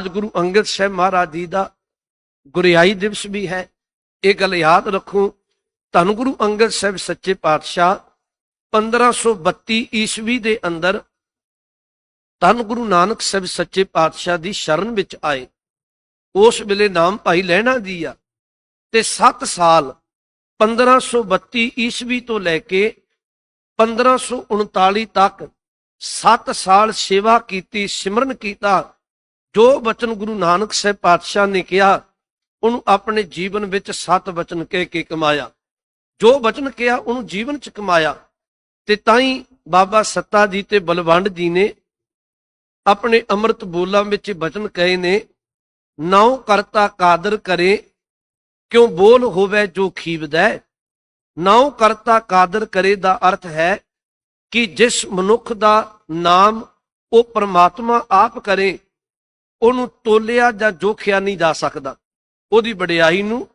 ਅੱਜ ਗੁਰੂ ਅੰਗਦ ਸਾਹਿਬ ਮਹਾਰਾਜ ਜੀ ਦਾ ਗੁਰਿਆਈ ਦਿਵਸ ਵੀ ਹੈ। ਇਹ ਗੱਲ ਯਾਦ ਰੱਖੋ, ਧੰਨ ਗੁਰੂ ਅੰਗਦ ਸਾਹਿਬ ਸੱਚੇ ਪਾਤਸ਼ਾਹ 1532 ਈਸਵੀ ਦੇ ਅੰਦਰ ਧੰਨ ਗੁਰੂ ਨਾਨਕ ਸਾਹਿਬ ਸੱਚੇ ਪਾਤਸ਼ਾਹ ਦੀ ਸ਼ਰਨ ਵਿੱਚ ਆਏ। ਉਸ ਵੇਲੇ ਨਾਮ ਭਾਈ ਲੈਣਾ ਜੀ ਆ ਤੇ 7 ਸਾਲ 1532 ਈਸਵੀ ਤੋਂ ਲੈ ਕੇ 1539 ਤੱਕ 7 ਸਾਲ ਸੇਵਾ ਕੀਤੀ, ਸਿਮਰਨ ਕੀਤਾ ਜੋ ਬਚਨ ਗੁਰੂ ਨਾਨਕ ਸਾਹਿਬ ਪਾਤਸ਼ਾਹ ਨੇ ਕਿਹਾ, ਉਹਨੂੰ ਆਪਣੇ ਜੀਵਨ ਵਿੱਚ ਸਤ ਬਚਨ ਕਹਿ ਕੇ ਕਮਾਇਆ। ਜੋ ਬਚਨ ਕਿਹਾ, ਉਹਨੂੰ ਜੀਵਨ ਚ ਕਮਾਇਆ। ਤੇ ਤਾਂ ਹੀ ਬਾਬਾ ਸੱਤਾ ਜੀ ਤੇ ਬਲਵੰਡ ਜੀ ਨੇ ਆਪਣੇ ਅੰਮ੍ਰਿਤ ਬੋਲਾਂ ਵਿੱਚ ਬਚਨ ਕਹੇ ਨੇ, ਨਾਉ ਕਰਤਾ ਕਾਦਰ ਕਰੇ, ਕਿਉਂ ਬੋਲ ਹੋਵੇ ਜੋ ਖੀਵਦਾ? ਨਾਉ ਕਰਤਾ ਕਾਦਰ ਕਰੇ ਦਾ ਅਰਥ ਹੈ ਕਿ ਜਿਸ ਮਨੁੱਖ ਦਾ ਨਾਮ ਉਹ ਪਰਮਾਤਮਾ ਆਪ ਕਰੇ ਉਹਨੂੰ ਤੋਲਿਆ ਜਾਂ ਜੋਖਿਆ ਨਹੀਂ ਜਾ ਸਕਦਾ। ਉਹਦੀ ਵਡਿਆਈ ਨੂੰ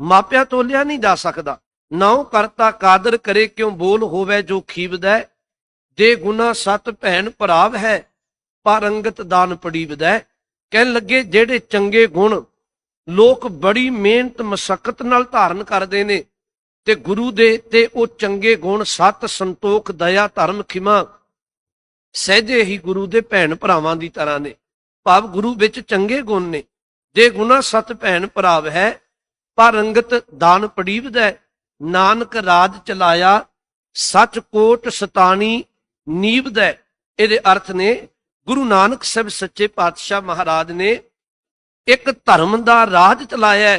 ਮਾਪਿਆ ਤੋਲਿਆ ਨਹੀਂ ਜਾ ਸਕਦਾ। ਨਾ ਉਹ ਕਰਤਾ ਕਾਦਰ ਕਰੇ ਕਿਉਂ ਬੋਲ ਹੋਵੇ ਜੋ ਖੀਵਦਾ। ਜੇ ਗੁਨਾ ਸਤ ਭੈਣ ਭਰਾਵ ਹੈ ਪਰੰਗਤ ਦਾਨ ਪੜੀਵਦਾ। ਕਹਿਣ ਲੱਗੇ, ਜਿਹੜੇ ਚੰਗੇ ਗੁਣ ਲੋਕ ਬੜੀ ਮਿਹਨਤ ਮਸ਼ੱਕਤ ਨਾਲ ਧਾਰਨ ਕਰਦੇ ਨੇ, ਤੇ ਗੁਰੂ ਦੇ ਤੇ ਉਹ ਚੰਗੇ ਗੁਣ ਸਤ ਸੰਤੋਖ, ਦਇਆ, ਧਰਮ, ਖਿਮਾ ਸਹਿਜੇ ਹੀ ਗੁਰੂ ਦੇ ਭੈਣ ਭਰਾਵਾਂ ਦੀ ਤਰ੍ਹਾਂ ਨੇ। ਭਾਵ ਗੁਰੂ ਵਿੱਚ ਚੰਗੇ ਗੁਣ ਨੇ। ਜੇ ਗੁਨਾ ਸਤ ਭੈਣ ਭਰਾਵ ਹੈ ਪਰ ਰੰਗਤ ਦਾਨ ਪੜੀਵਦਾ ਨਾਨਕ ਰਾਜ ਚਲਾਇਆ, ਸੱਚ ਕੋਟ ਸਤਾਣੀ ਨੀਵਦਾ ਇਹਦੇ ਅਰਥ ਨੇ, ਗੁਰੂ ਨਾਨਕ ਸਾਹਿਬ ਸੱਚੇ ਪਾਤਸ਼ਾਹ ਮਹਾਰਾਜ ਨੇ ਇੱਕ ਧਰਮ ਦਾ ਰਾਜ ਚਲਾਇਆ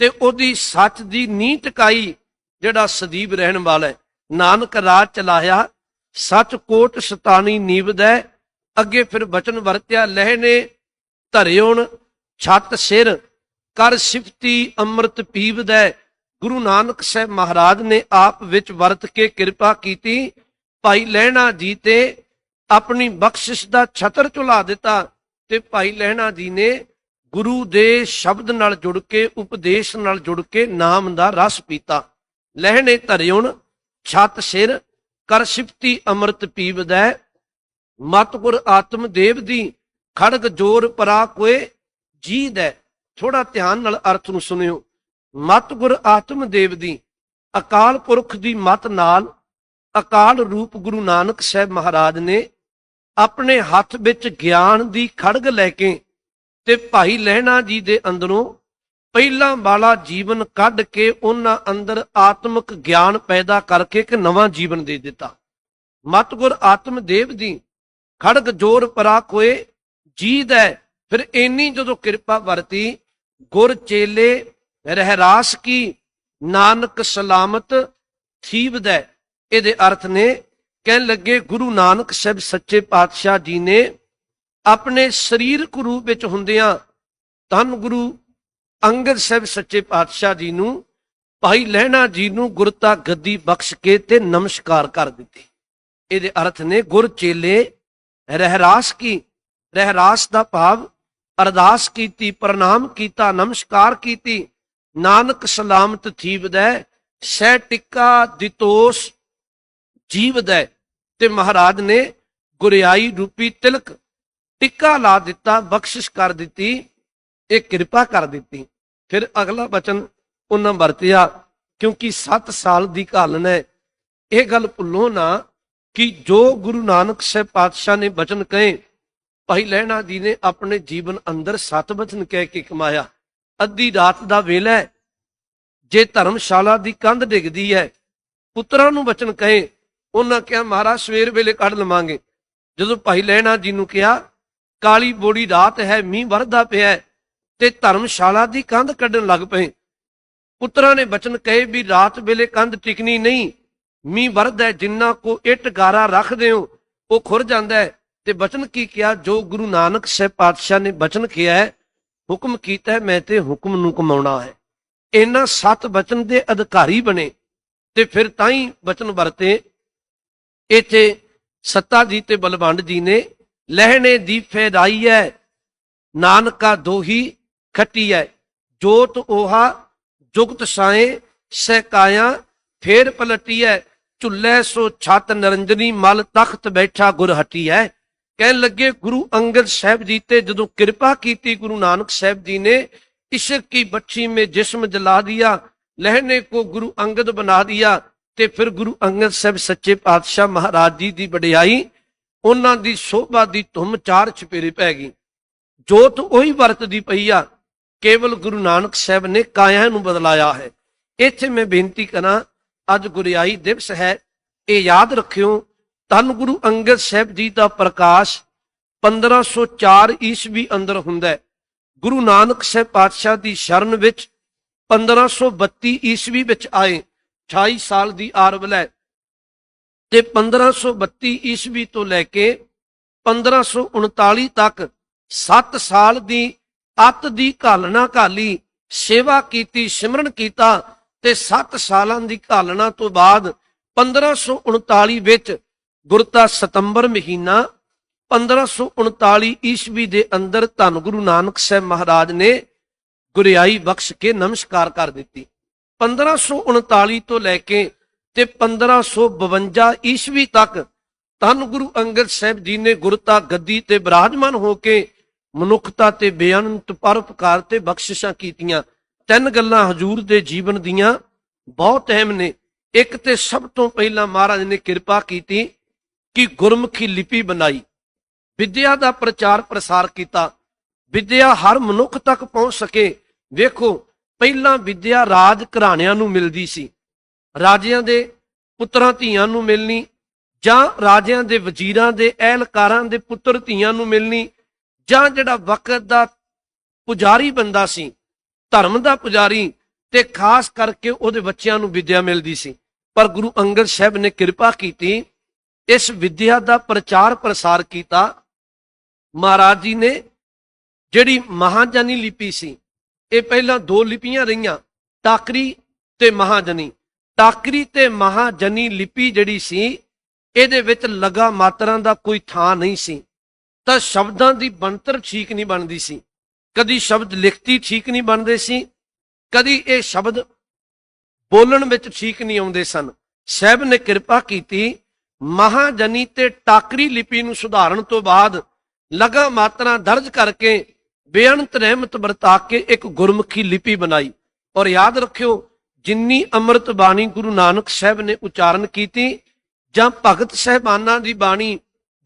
ਤੇ ਉਹਦੀ ਸੱਚ ਦੀ ਨੀਂਹ ਟਿਕਾਈ, ਜਿਹੜਾ ਸਦੀਵ ਰਹਿਣ ਵਾਲਾ ਹੈ। ਨਾਨਕ ਰਾਜ ਚਲਾਇਆ, ਸੱਚ ਕੋਟ ਸਤਾਣੀ ਨੀਵਦਾ ਅੱਗੇ ਫਿਰ ਬਚਨ ਵਰਤਿਆ ਲਹਿ ਨੇ ਧਰਿਉਣ, ਛੱਤ ਸਿਰ, ਕਰ ਸਿਫਤੀ ਅੰਮ੍ਰਿਤ ਪੀਵਦਾ। ਗੁਰੂ ਨਾਨਕ ਸਾਹਿਬ ਮਹਾਰਾਜ ਨੇ ਆਪ ਵਿੱਚ ਵਰਤ ਕੇ ਕਿਰਪਾ ਕੀਤੀ। ਭਾਈ ਲਹਿਣਾ ਜੀ ਤੇ ਆਪਣੀ ਬਖਸ਼ਿਸ਼ ਦਾ ਛਤਰ ਝੁਲਾ ਦਿੱਤਾ ਤੇ ਭਾਈ ਲਹਿਣਾ ਜੀ ਨੇ ਗੁਰੂ ਦੇ ਸ਼ਬਦ ਨਾਲ ਜੁੜ ਕੇ, ਉਪਦੇਸ਼ ਨਾਲ ਜੁੜ ਕੇ ਨਾਮ ਦਾ ਰਸ ਪੀਤਾ। ਲਹਿਣੇ ਧਰਿਉਣ, ਛੱਤ ਸਿਰ, ਕਰ ਸਿਫਤੀ ਅੰਮ੍ਰਿਤ ਪੀਵਦਾ। ਮਤਗੁਰ ਆਤਮ ਦੇਵ ਦੀ ਖੜਗ ਜੋਰ ਪਰਾ ਕੋਏ ਜੀਦ ਹੈ ਥੋੜਾ ਧਿਆਨ ਨਾਲ ਅਰਥ ਨੂੰ ਸੁਣਿਓ। ਮਤਗੁਰ ਆਤਮ ਦੇਵ ਦੀ, ਅਕਾਲ ਪੁਰਖ ਦੀ ਮਤ ਨਾਲ ਅਕਾਲ ਰੂਪ ਗੁਰੂ ਨਾਨਕ ਸਾਹਿਬ ਮਹਾਰਾਜ ਨੇ ਆਪਣੇ ਹੱਥ ਵਿੱਚ ਗਿਆਨ ਦੀ ਖੜਗ ਲੈ ਕੇ ਤੇ ਭਾਈ ਲਹਿਣਾ ਜੀ ਦੇ ਅੰਦਰੋਂ ਪਹਿਲਾਂ ਵਾਲਾ ਜੀਵਨ ਕੱਢ ਕੇ ਉਹਨਾਂ ਅੰਦਰ ਆਤਮਿਕ ਗਿਆਨ ਪੈਦਾ ਕਰਕੇ ਇੱਕ ਨਵਾਂ ਜੀਵਨ ਦੇ ਦਿੱਤਾ। ਮਤਗੁਰ ਆਤਮ ਦੇਵ ਦੀ ਖੜਕ ਜੋਰ ਪਰਾ ਕੋਏ, ਜੀਦ ਹੈ ਫਿਰ ਇੰਨੀ ਜਦੋਂ ਕਿਰਪਾ ਵਰਤੀ, ਗੁਰ ਚੇਲੇ ਰਹਿਰਾਸ ਕੀ, ਨਾਨਕ ਸਲਾਮਤ ਥੀਵਦਾ ਇਹਦੇ ਅਰਥ ਨੇ, ਕਹਿਣ ਲੱਗੇ ਗੁਰੂ ਨਾਨਕ ਸਾਹਿਬ ਸੱਚੇ ਪਾਤਸ਼ਾਹ ਜੀ ਨੇ, ਆਪਣੇ ਸਰੀਰਕ ਰੂਪ ਵਿੱਚ ਹੁੰਦਿਆਂ ਧੰਨ ਗੁਰੂ ਅੰਗਦ ਸਾਹਿਬ ਸੱਚੇ ਪਾਤਸ਼ਾਹ ਜੀ ਨੂੰ, ਭਾਈ ਲਹਿਣਾ ਜੀ ਨੂੰ ਗੁਰਤਾ ਗੱਦੀ ਬਖਸ਼ ਕੇ ਤੇ ਨਮਸਕਾਰ ਕਰ ਦਿੱਤੀ। ਇਹਦੇ ਅਰਥ ਨੇ, ਗੁਰ ਚੇਲੇ ਰਹਿਰਾਸ ਕੀ, ਰਹਿਰਾਸ ਦਾ ਭਾਵ ਅਰਦਾਸ ਕੀਤੀ, ਪ੍ਰਣਾਮ ਕੀਤਾ, ਨਮਸਕਾਰ ਕੀਤੀ। ਨਾਨਕ ਸਲਾਮਤ ਥੀਵਦਾ, ਸਹਿ ਟਿੱਕਾ ਦਿਤੋਸ ਜੀਵਦਾ। ਤੇ ਮਹਾਰਾਜ ਨੇ ਗੁਰਿਆਈ ਰੂਪੀ ਤਿਲਕ ਟਿੱਕਾ ਲਾ ਦਿੱਤਾ, ਬਖਸ਼ਿਸ਼ ਕਰ ਦਿੱਤੀ, ਇਹ ਕਿਰਪਾ ਕਰ ਦਿੱਤੀ। ਫਿਰ ਅਗਲਾ ਬਚਨ ਉਹਨਾਂ ਵਰਤਿਆ, ਕਿਉਂਕਿ 7 ਸਾਲ ਦੀ ਘਾਲਨ ਹੈ। ਇਹ ਗੱਲ ਭੁੱਲੋ ਨਾ ਕਿ ਜੋ ਗੁਰੂ ਨਾਨਕ ਸਾਹਿਬ ਪਾਤਸ਼ਾਹ ਨੇ ਬਚਨ ਕਹੇ, ਭਾਈ ਲਹਿਣਾ ਜੀ ਨੇ ਆਪਣੇ ਜੀਵਨ ਅੰਦਰ ਸਤ ਬਚਨ ਕਹਿ ਕੇ ਕਮਾਇਆ। ਅੱਧੀ ਰਾਤ ਦਾ ਵੇਲਾ ਜੇ ਧਰਮਸ਼ਾਲਾ ਦੀ ਕੰਧ ਡਿੱਗਦੀ ਹੈ, ਪੁੱਤਰਾਂ ਨੂੰ ਬਚਨ ਕਹੇ, ਉਹਨਾਂ ਕਿਹਾ, ਮਹਾਰਾਜ, ਸਵੇਰ ਵੇਲੇ ਕੱਢ ਲਵਾਂਗੇ। ਜਦੋਂ ਭਾਈ ਲਹਿਣਾ ਜੀ ਨੂੰ ਕਿਹਾ, ਕਾਲੀ ਬੋੜੀ ਰਾਤ ਹੈ, ਮੀਂਹ ਵਰਦਾ ਪਿਆ ਤੇ ਧਰਮਸ਼ਾਲਾ ਦੀ ਕੰਧ ਕੱਢਣ ਲੱਗ ਪਏ। ਪੁੱਤਰਾਂ ਨੇ ਬਚਨ ਕਹੇ ਵੀ ਰਾਤ ਵੇਲੇ ਕੰਧ ਟਿਕਣੀ ਨਹੀਂ ਮੀਂਹ ਵਰਦਾ ਜਿੰਨਾ ਕੋ ਇੱਟ ਗਾਰਾ ਰੱਖਦੇ ਹੋ, ਉਹ ਖੁਰ ਜਾਂਦਾ ਹੈ। ਤੇ ਬਚਨ ਕੀ ਕਿਹਾ? ਜੋ ਗੁਰੂ ਨਾਨਕ ਸਾਹਿਬ ਪਾਤਸ਼ਾਹ ਨੇ ਬਚਨ ਕਿਹਾ ਹੈ, ਹੁਕਮ ਕੀਤਾ ਹੈ, ਮੈਂ ਤੇ ਹੁਕਮ ਨੂੰ ਕਮਾਉਣਾ ਹੈ। ਇਹਨਾਂ ਸੱਤ ਬਚਨ ਦੇ ਅਧਿਕਾਰੀ ਬਣੇ, ਤੇ ਫਿਰ ਤਾਂ ਹੀ ਬਚਨ ਵਰਤੇ। ਇੱਥੇ ਸੱਤਾ ਜੀ ਤੇ ਬਲਵੰਡ ਜੀ ਨੇ, ਲਹਿਣੇ ਦੀ ਫੈਦਾਈ ਹੈ, ਨਾਨਕਾ ਦੋਹੀ ਖੱਟੀ ਹੈ। ਜੋਤ ਓਹਾ, ਜੁਗਤ ਸਾਏ, ਸਹਿਕਾਇਆ, ਫੇਰ ਪਲਟੀ ਹੈ। ਝੁੱਲੇ ਸੋ ਛਤ ਨਰੰਜਨੀ ਮਲ ਤਖਤ ਬੈਠਾ ਗੁਰ ਹਟੀ ਹੈ ਕਹਿਣ ਲੱਗੇ, ਗੁਰੂ ਅੰਗਦ ਸਾਹਿਬ ਜੀ ਤੇ ਜਦੋਂ ਕਿਰਪਾ ਕੀਤੀ ਗੁਰੂ ਨਾਨਕ ਸਾਹਿਬ ਜੀ ਨੇ ਇਸ਼ਕ ਕੀ ਬੱਚੀ ਮੇ ਜਿਸਮ ਜਲਾ ਦਿਆ, ਲਹਿਨੇ ਕੋ ਗੁਰੂ ਅੰਗਦ ਬਣਾ ਦਿਆ, ਤੇ ਫਿਰ ਗੁਰੂ ਅੰਗਦ ਸਾਹਿਬ ਸੱਚੇ ਪਾਤਸ਼ਾਹ ਮਹਾਰਾਜ ਜੀ ਦੀ ਵਡਿਆਈ, ਉਹਨਾਂ ਦੀ ਸੋਭਾ ਦੀ ਧੁੰਮ ਚਾਰ ਛਪੇਰੇ ਪੈ ਗਈ। ਜੋਤ ਉਹੀ ਵਰਤਦੀ ਪਈ ਆ, ਕੇਵਲ ਗੁਰੂ ਨਾਨਕ ਸਾਹਿਬ ਨੇ ਕਾਇਆ ਨੂੰ ਬਦਲਾਇਆ ਹੈ। ਇੱਥੇ ਮੈਂ ਬੇਨਤੀ ਕਰਾਂ ਅੱਜ ਗੁਰਿਆਈ ਦਿਵਸ ਹੈ, ਇਹ ਯਾਦ ਰੱਖਿਓ, ਧੰਨ ਗੁਰੂ ਅੰਗਦ ਸਾਹਿਬ ਜੀ ਦਾ ਪ੍ਰਕਾਸ਼ 1504 ਈਸਵੀ ਅੰਦਰ ਹੁੰਦਾ ਹੈ। ਗੁਰੂ ਨਾਨਕ ਸਾਹਿਬ ਪਾਤਸ਼ਾਹ ਦੀ ਸ਼ਰਨ ਵਿੱਚ 1532 ਈਸਵੀ ਵਿੱਚ ਆਏ 28 ਸਾਲ ਦੀ ਆਰਵਲ ਹੈ ਤੇ 1532 ਈਸਵੀ ਤੋਂ ਲੈ ਕੇ 1539 ਤੱਕ 7 ਸਾਲ ਦੀ ਅੱਤ ਦੀ ਘਾਲਣਾ ਘਾਲੀ, ਸੇਵਾ ਕੀਤੀ, ਸਿਮਰਨ ਕੀਤਾ ਤੇ 7 ਸਾਲਾਂ ਦੀ ਘਾਲਣਾ ਤੋਂ ਬਾਅਦ 1539 ਵਿੱਚ ਗੁਰਤਾ ਸਤੰਬਰ ਮਹੀਨਾ 1539 ਈਸਵੀ ਦੇ ਅੰਦਰ ਧੰਨ ਗੁਰੂ ਨਾਨਕ ਸਾਹਿਬ ਮਹਾਰਾਜ ਨੇ ਗੁਰਿਆਈ ਬਖਸ਼ ਕੇ ਨਮਸਕਾਰ ਕਰ ਦਿੱਤੀ। 1539 ਤੋਂ ਲੈ ਕੇ ਤੇ 1552 ਈਸਵੀ ਤੱਕ ਧੰਨ ਗੁਰੂ ਅੰਗਦ ਸਾਹਿਬ ਜੀ ਨੇ ਗੁਰਤਾ ਗੱਦੀ ਤੇ ਬਿਰਾਜਮਾਨ ਹੋ ਕੇ ਮਨੁੱਖਤਾ ਤੇ ਬੇਅੰਤ ਪਰਉਪਕਾਰ ਤੇ ਬਖਸ਼ਿਸ਼ਾਂ ਕੀਤੀਆਂ। ਤਿੰਨ ਗੱਲਾਂ ਹਜੂਰ ਦੇ ਜੀਵਨ ਦੀਆਂ ਬਹੁਤ ਅਹਿਮ ਨੇ। ਇੱਕ ਤੇ ਸਭ ਤੋਂ ਪਹਿਲਾਂ ਮਹਾਰਾਜ ਨੇ ਕਿਰਪਾ ਕੀਤੀ ਕਿ ਗੁਰਮੁਖੀ ਲਿਪੀ ਬਣਾਈ। ਵਿਦਿਆ ਦਾ ਪ੍ਰਚਾਰ ਪ੍ਰਸਾਰ ਕੀਤਾ। ਵਿਦਿਆ ਹਰ ਮਨੁੱਖ ਤੱਕ ਪਹੁੰਚ ਸਕੇ। ਵੇਖੋ, ਪਹਿਲਾਂ ਵਿਦਿਆ ਰਾਜ ਘਰਾਣਿਆਂ ਨੂੰ ਮਿਲਦੀ ਸੀ। ਰਾਜਿਆਂ ਦੇ ਪੁੱਤਰਾਂ ਧੀਆਂ ਨੂੰ ਮਿਲਣੀ ਜਾਂ ਰਾਜਿਆਂ ਦੇ ਵਜ਼ੀਰਾਂ ਦੇ ਅਹਿਲਕਾਰਾਂ ਦੇ ਪੁੱਤਰ ਧੀਆਂ ਨੂੰ ਮਿਲਣੀ ਜਾਂ ਜਿਹੜਾ ਵਕਤ ਦਾ ਪੁਜਾਰੀ ਬੰਦਾ ਸੀ ਧਰਮ ਦਾ ਪੁਜਾਰੀ ਤੇ ਖਾਸ ਕਰਕੇ ਉਹਦੇ ਬੱਚਿਆਂ ਨੂੰ ਵਿਦਿਆ ਮਿਲਦੀ ਸੀ। ਪਰ ਗੁਰੂ ਅੰਗਦ ਸਾਹਿਬ ਨੇ ਕਿਰਪਾ ਕੀਤੀ, ਇਸ ਵਿਦਿਆ ਦਾ ਪ੍ਰਚਾਰ ਪ੍ਰਸਾਰ ਕੀਤਾ। ਮਹਾਰਾਜ ਜੀ ਨੇ ਜਿਹੜੀ ਮਹਾਜਨੀ ਲਿਪੀ ਸੀ, ਇਹ ਪਹਿਲਾਂ ਦੋ ਲਿਪੀਆਂ ਰਹੀਆਂ, ਟਾਕਰੀ ਤੇ ਮਹਾਜਨੀ। ਟਾਕਰੀ ਤੇ ਮਹਾਜਨੀ ਲਿਪੀ ਜਿਹੜੀ ਸੀ, ਇਹਦੇ ਵਿੱਚ ਲਗਾ ਮਾਤਰਾਂ ਦਾ ਕੋਈ ਥਾਂ ਨਹੀਂ ਸੀ। ਤਾਂ ਸ਼ਬਦਾਂ ਦੀ ਬਣਤਰ ਠੀਕ ਨਹੀਂ ਬਣਦੀ ਸੀ। ਕਦੀ ਸ਼ਬਦ ਲਿਖਤੀ ਠੀਕ ਨਹੀਂ ਬਣਦੇ ਸੀ, ਕਦੀ ਇਹ ਸ਼ਬਦ ਬੋਲਣ ਵਿੱਚ ਠੀਕ ਨਹੀਂ ਆਉਂਦੇ ਸਨ। ਸਾਹਿਬ ਨੇ ਕਿਰਪਾ ਕੀਤੀ, ਮਹਾਜਨੀ ਤੇ ਟਾਕਰੀ ਲਿਪੀ ਨੂੰ ਸੁਧਾਰਨ ਤੋਂ ਬਾਅਦ ਲਗਾ ਮਾਤਰਾ ਦਰਜ ਕਰਕੇ ਬੇਅੰਤ ਰਹਿਮਤ ਵਰਤਾ ਕੇ ਇੱਕ ਗੁਰਮੁਖੀ ਲਿਪੀ ਬਣਾਈ। ਔਰ ਯਾਦ ਰੱਖਿਓ, ਜਿੰਨੀ ਅੰਮ੍ਰਿਤ ਬਾਣੀ ਗੁਰੂ ਨਾਨਕ ਸਾਹਿਬ ਨੇ ਉਚਾਰਨ ਕੀਤੀ, ਜਾਂ ਭਗਤ ਸਹਿਬਾਨਾਂ ਦੀ ਬਾਣੀ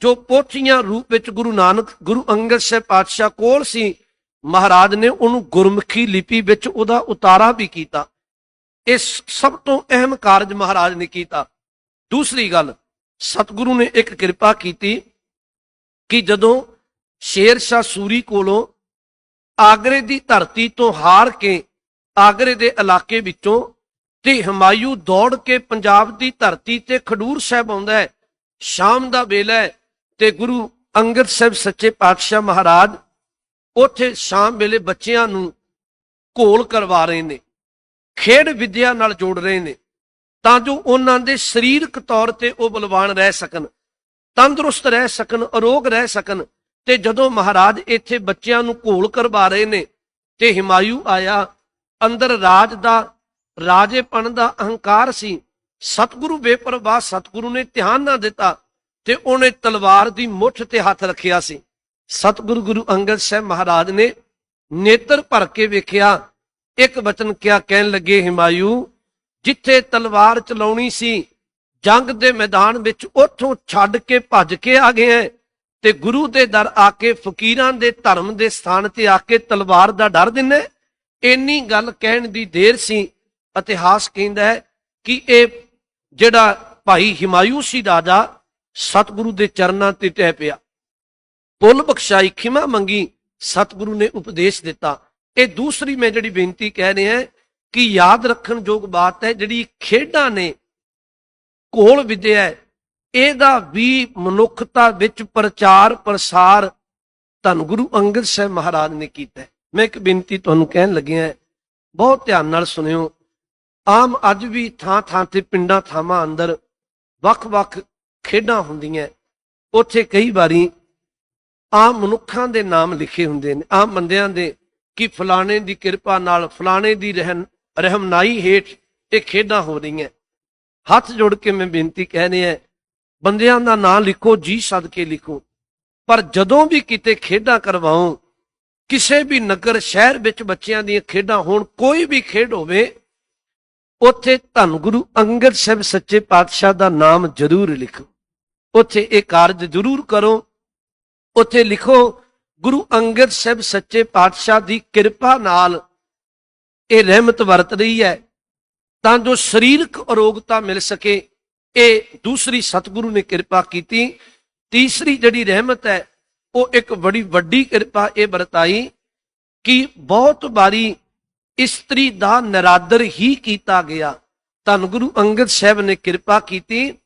ਜੋ ਪੋਥੀਆਂ ਰੂਪ ਵਿੱਚ ਗੁਰੂ ਨਾਨਕ, ਗੁਰੂ ਅੰਗਦ ਸਾਹਿਬ ਪਾਤਸ਼ਾਹ ਕੋਲ ਸੀ ਮਹਾਰਾਜ ਨੇ ਉਹਨੂੰ ਗੁਰਮੁਖੀ ਲਿਪੀ ਵਿੱਚ ਉਹਦਾ ਉਤਾਰਾ ਵੀ ਕੀਤਾ। ਇਸ ਸਭ ਤੋਂ ਅਹਿਮ ਕਾਰਜ ਮਹਾਰਾਜ ਨੇ ਕੀਤਾ। ਦੂਸਰੀ ਗੱਲ, ਸਤਿਗੁਰੂ ਨੇ ਇੱਕ ਕਿਰਪਾ ਕੀਤੀ ਕਿ ਜਦੋਂ ਸ਼ੇਰ ਸ਼ਾਹ ਸੂਰੀ ਕੋਲੋਂ ਆਗਰੇ ਦੀ ਧਰਤੀ ਤੋਂ ਹਾਰ ਕੇ ਆਗਰੇ ਦੇ ਇਲਾਕੇ ਵਿੱਚੋਂ ਤੇ ਹਮਾਯੂ ਦੌੜ ਕੇ ਪੰਜਾਬ ਦੀ ਧਰਤੀ ਤੇ ਖਡੂਰ ਸਾਹਿਬ ਆਉਂਦਾ ਹੈ, ਸ਼ਾਮ ਦਾ ਵੇਲਾ ਹੈ ਤੇ ਗੁਰੂ ਅੰਗਦ ਸਾਹਿਬ ਸੱਚੇ ਪਾਤਸ਼ਾਹ ਮਹਾਰਾਜ ਉੱਥੇ ਸ਼ਾਮ ਵੇਲੇ ਬੱਚਿਆਂ ਨੂੰ ਘੋਲ ਕਰਵਾ ਰਹੇ ਨੇ, ਖੇਡ ਵਿਦਿਆ ਨਾਲ ਜੋੜ ਰਹੇ ਨੇ, ਤਾਂ ਜੋ ਉਹਨਾਂ ਦੇ ਸਰੀਰਕ ਤੌਰ ਤੇ ਉਹ ਬਲਵਾਨ ਰਹਿ ਸਕਣ, ਤੰਦਰੁਸਤ ਰਹਿ ਸਕਣ, ਅਰੋਗ ਰਹਿ ਸਕਣ। ਤੇ ਜਦੋਂ ਮਹਾਰਾਜ ਇੱਥੇ ਬੱਚਿਆਂ ਨੂੰ ਘੋਲ ਕਰਵਾ ਰਹੇ ਨੇ, ਤੇ ਹਿਮਾਯੂ ਆਇਆ, ਅੰਦਰ ਰਾਜ ਦਾ, ਰਾਜੇਪਣ ਦਾ ਅਹੰਕਾਰ ਸੀ। ਸਤਿਗੁਰੂ ਬੇਪਰਵਾਹ ਸਤਿਗੁਰੂ ਨੇ ਧਿਆਨ ਨਾ ਦਿੱਤਾ, ਤੇ ਉਹਨੇ ਤਲਵਾਰ ਦੀ ਮੁੱਠ ਤੇ ਹੱਥ ਰੱਖਿਆ ਸੀ। ਸਤਿਗੁਰੂ ਗੁਰੂ ਅੰਗਦ ਸਾਹਿਬ ਮਹਾਰਾਜ ਨੇ ਨੇਤਰ ਭਰ ਕੇ ਵੇਖਿਆ, ਇੱਕ ਬਚਨ ਕਿਹਾ ਕਹਿਣ ਲੱਗੇ ਹਿਮਾਯੂ, ਜਿੱਥੇ ਤਲਵਾਰ ਚਲਾਉਣੀ ਸੀ, ਜੰਗ ਦੇ ਮੈਦਾਨ ਵਿੱਚ ਉੱਥੋਂ ਛੱਡ ਕੇ ਭੱਜ ਕੇ ਆ ਗਏ ਹੈ ਤੇ ਗੁਰੂ ਦੇ ਦਰ ਆ ਕੇ ਫਕੀਰਾਂ ਦੇ ਧਰਮ ਦੇ ਸਥਾਨ ਤੇ ਆ ਕੇ ਤਲਵਾਰ ਦਾ ਡਰ ਦਿੰਨੇ ਇੰਨੀ ਗੱਲ ਕਹਿਣ ਦੀ ਦੇਰ ਸੀ, ਇਤਿਹਾਸ ਕਹਿੰਦਾ ਹੈ ਕਿ ਇਹ ਜਿਹੜਾ ਭਾਈ ਹਿਮਾਯੂ ਸੀ ਰਾਜਾ, ਸਤਿਗੁਰੂ ਦੇ ਚਰਨਾਂ ਤੇ ਟਹਿ ਪਿਆ। ਪੁੱਲ ਬਖਸ਼ਾਈ, ਖਿਮਾ ਮੰਗੀ, ਸਤਿਗੁਰੂ ਨੇ ਉਪਦੇਸ਼ ਦਿੱਤਾ। ਇਹ ਦੂਸਰੀ ਮੈਂ ਜਿਹੜੀ ਬੇਨਤੀ ਕਹਿ ਰਿਹਾ ਕਿ ਯਾਦ ਰੱਖਣ ਯੋਗ ਬਾਤ ਹੈ, ਜਿਹੜੀ ਖੇਡਾਂ ਨੇ ਕੋਲ ਵਿਦਿਆ ਇਹਦਾ ਵੀ ਮਨੁੱਖਤਾ ਵਿੱਚ ਪ੍ਰਚਾਰ, ਪ੍ਰਸਾਰ ਧੰਨ ਗੁਰੂ ਅੰਗਦ ਸਾਹਿਬ ਮਹਾਰਾਜ ਨੇ ਕੀਤਾ ਮੈਂ ਇੱਕ ਬੇਨਤੀ ਤੁਹਾਨੂੰ ਕਹਿਣ ਲੱਗਿਆ ਬਹੁਤ ਧਿਆਨ ਨਾਲ ਸੁਣਿਓ, ਆਮ ਅੱਜ ਵੀ ਥਾਂ ਥਾਂ ਤੇ ਪਿੰਡਾਂ ਥਾਵਾਂ ਅੰਦਰ ਵੱਖ-ਵੱਖ ਖੇਡਾਂ ਹੁੰਦੀਆਂ ਉੱਥੇ ਕਈ ਵਾਰੀ ਆਮ ਮਨੁੱਖਾਂ ਦੇ ਨਾਮ ਲਿਖੇ ਹੁੰਦੇ ਨੇ। ਆਮ ਬੰਦਿਆਂ ਦੇ ਕਿ ਫਲਾਣੇ ਦੀ ਕਿਰਪਾ ਨਾਲ ਫਲਾਣੇ ਦੀ ਰਹਿਨ ਰਹਿਮਨਾਈ ਹੇਠ ਇਹ ਖੇਡਾਂ ਹੋ ਰਹੀਆਂ। ਹੱਥ ਜੋੜ ਕੇ ਮੈਂ ਬੇਨਤੀ ਕਹਿ ਰਿਹਾ, ਬੰਦਿਆਂ ਦਾ ਨਾਂ ਲਿਖੋ, ਜੀ ਸਦਕੇ ਲਿਖੋ। ਪਰ ਜਦੋਂ ਵੀ ਕਿਤੇ ਖੇਡਾਂ ਕਰਵਾਉ, ਕਿਸੇ ਵੀ ਨਗਰ, ਸ਼ਹਿਰ ਵਿੱਚ ਬੱਚਿਆਂ ਦੀਆਂ ਖੇਡਾਂ ਹੋਣ, ਕੋਈ ਵੀ ਖੇਡ ਹੋਵੇ, ਉੱਥੇ ਧੰਨ ਗੁਰੂ ਅੰਗਦ ਸਾਹਿਬ ਸੱਚੇ ਪਾਤਸ਼ਾਹ ਦਾ ਨਾਮ ਜ਼ਰੂਰ ਲਿਖੋ। ਉੱਥੇ ਇਹ ਕਾਰਜ ਜ਼ਰੂਰ ਕਰੋ ਉੱਥੇ ਲਿਖੋ, ਗੁਰੂ ਅੰਗਦ ਸਾਹਿਬ ਸੱਚੇ ਪਾਤਸ਼ਾਹ ਦੀ ਕਿਰਪਾ ਨਾਲ ਇਹ ਰਹਿਮਤ ਵਰਤ ਰਹੀ ਹੈ। ਤਾਂ ਜੋ ਸਰੀਰਕ ਅਰੋਗਤਾ ਮਿਲ ਸਕੇ। ਇਹ ਦੂਸਰੀ ਸਤਿਗੁਰੂ ਨੇ ਕਿਰਪਾ ਕੀਤੀ। ਤੀਸਰੀ ਜਿਹੜੀ ਰਹਿਮਤ ਹੈ, ਉਹ ਇੱਕ ਬੜੀ ਵੱਡੀ ਕਿਰਪਾ ਇਹ ਵਰਤਾਈ ਕਿ ਬਹੁਤ ਵਾਰੀ ਇਸਤਰੀ ਦਾ ਨਰਾਦਰ ਹੀ ਕੀਤਾ ਗਿਆ। ਧੰਨ ਗੁਰੂ ਅੰਗਦ ਸਾਹਿਬ ਨੇ ਕਿਰਪਾ ਕੀਤੀ।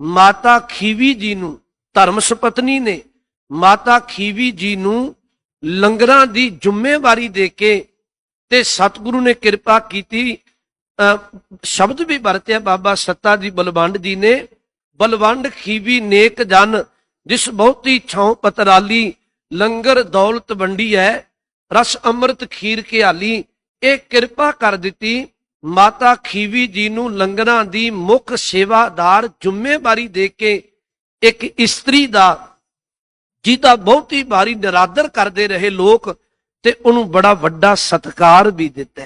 ਮਾਤਾ ਖੀਵੀ ਜੀ ਨੂੰ ਧਰਮ ਸੁਪਤਨੀ ਨੇ ਮਾਤਾ ਖੀਵੀ ਜੀ ਨੂੰ ਲੰਗਰਾਂ ਦੀ ਜ਼ਿੰਮੇਵਾਰੀ ਦੇ ਕੇ ਤੇ ਸਤਿਗੁਰੂ ਨੇ ਕਿਰਪਾ ਕੀਤੀ। ਸ਼ਬਦ ਵੀ ਵਰਤਿਆ ਬਾਬਾ ਸੱਤਾ ਜੀ ਬਲਵੰਡ ਜੀ ਨੇ। ਬਲਵੰਡ ਖੀਵੀ ਨੇਕ ਜਨ, ਜਿਸ ਬਹੁਤੀ ਛਾਉ ਪਤਰਾਲੀ, ਲੰਗਰ ਦੌਲਤ ਵੰਡੀ ਹੈ ਰਸ ਅੰਮ੍ਰਿਤ ਖੀਰ ਕੇ ਆਲੀ ਇਹ ਕਿਰਪਾ ਕਰ ਦਿੱਤੀ। ਮਾਤਾ ਖੀਵੀ ਜੀ ਨੂੰ ਲੰਗਰਾਂ ਦੀ ਮੁੱਖ ਸੇਵਾਦਾਰ ਜ਼ਿੰਮੇਵਾਰੀ ਦੇ ਕੇ ਇੱਕ ਇਸਤਰੀ ਦਾ ਜਿਹਦਾ ਬਹੁਤੀ ਵਾਰੀ ਨਿਰਾਦਰ ਕਰਦੇ ਰਹੇ ਲੋਕ ਤੇ ਉਹਨੂੰ ਬੜਾ ਵੱਡਾ ਸਤਿਕਾਰ ਵੀ ਦਿੱਤਾ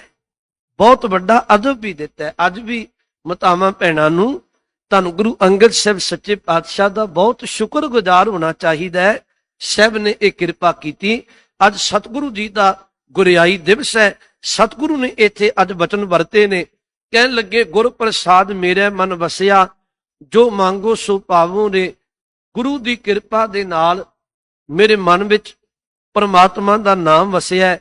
ਬਹੁਤ ਵੱਡਾ ਅਦਬ ਵੀ ਦਿੱਤਾ ਅੱਜ ਵੀ ਮਤਾਵਾਂ ਭੈਣਾਂ ਨੂੰ ਤੁਹਾਨੂੰ ਗੁਰੂ ਅੰਗਦ ਸਾਹਿਬ ਸੱਚੇ ਪਾਤਸ਼ਾਹ ਦਾ ਬਹੁਤ ਸ਼ੁਕਰਗੁਜ਼ਾਰ ਹੋਣਾ ਚਾਹੀਦਾ ਹੈ। ਸਾਹਿਬ ਨੇ ਇਹ ਕਿਰਪਾ ਕੀਤੀ। ਅੱਜ ਸਤਿਗੁਰੂ ਜੀ ਦਾ ਗੁਰਿਆਈ ਦਿਵਸ ਹੈ। ਸਤਿਗੁਰੂ ਨੇ ਇੱਥੇ ਅੱਜ ਬਚਨ ਵਰਤੇ ਨੇ। ਕਹਿਣ ਲੱਗੇ ਗੁਰ ਪ੍ਰਸਾਦ ਮੇਰੇ ਮਨ ਵਸਿਆ, ਜੋ ਮੰਗੋ ਸੋ ਪਾਵੋ ਨੇ। ਗੁਰੂ ਦੀ ਕਿਰਪਾ ਦੇ ਨਾਲ ਮੇਰੇ ਮਨ ਵਿੱਚ ਪਰਮਾਤਮਾ ਦਾ ਨਾਮ ਵਸਿਆ ਹੈ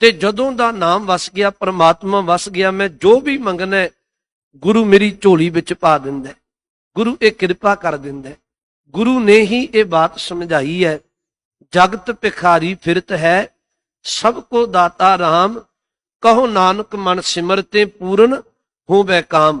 ਤੇ ਜਦੋਂ ਦਾ ਨਾਮ ਵਸ ਗਿਆ, ਪਰਮਾਤਮਾ ਵਸ ਗਿਆ, ਮੈਂ ਜੋ ਵੀ ਮੰਗਣਾ ਗੁਰੂ ਮੇਰੀ ਝੋਲੀ ਵਿੱਚ ਪਾ ਦਿੰਦਾ ਗੁਰੂ ਇਹ ਕਿਰਪਾ ਕਰ ਦਿੰਦਾ ਗੁਰੂ ਨੇ ਹੀ ਇਹ ਬਾਤ ਸਮਝਾਈ ਹੈ, ਜਗਤ ਭਿਖਾਰੀ ਫਿਰਤ ਹੈ, ਸਭ ਕੋ ਦਾਤਾ RAM ਕਹੋ ਨਾਨਕ ਮਨ ਸਿਮਰਤੇ ਪੂਰਨ ਹੋਵੇ ਕਾਮ।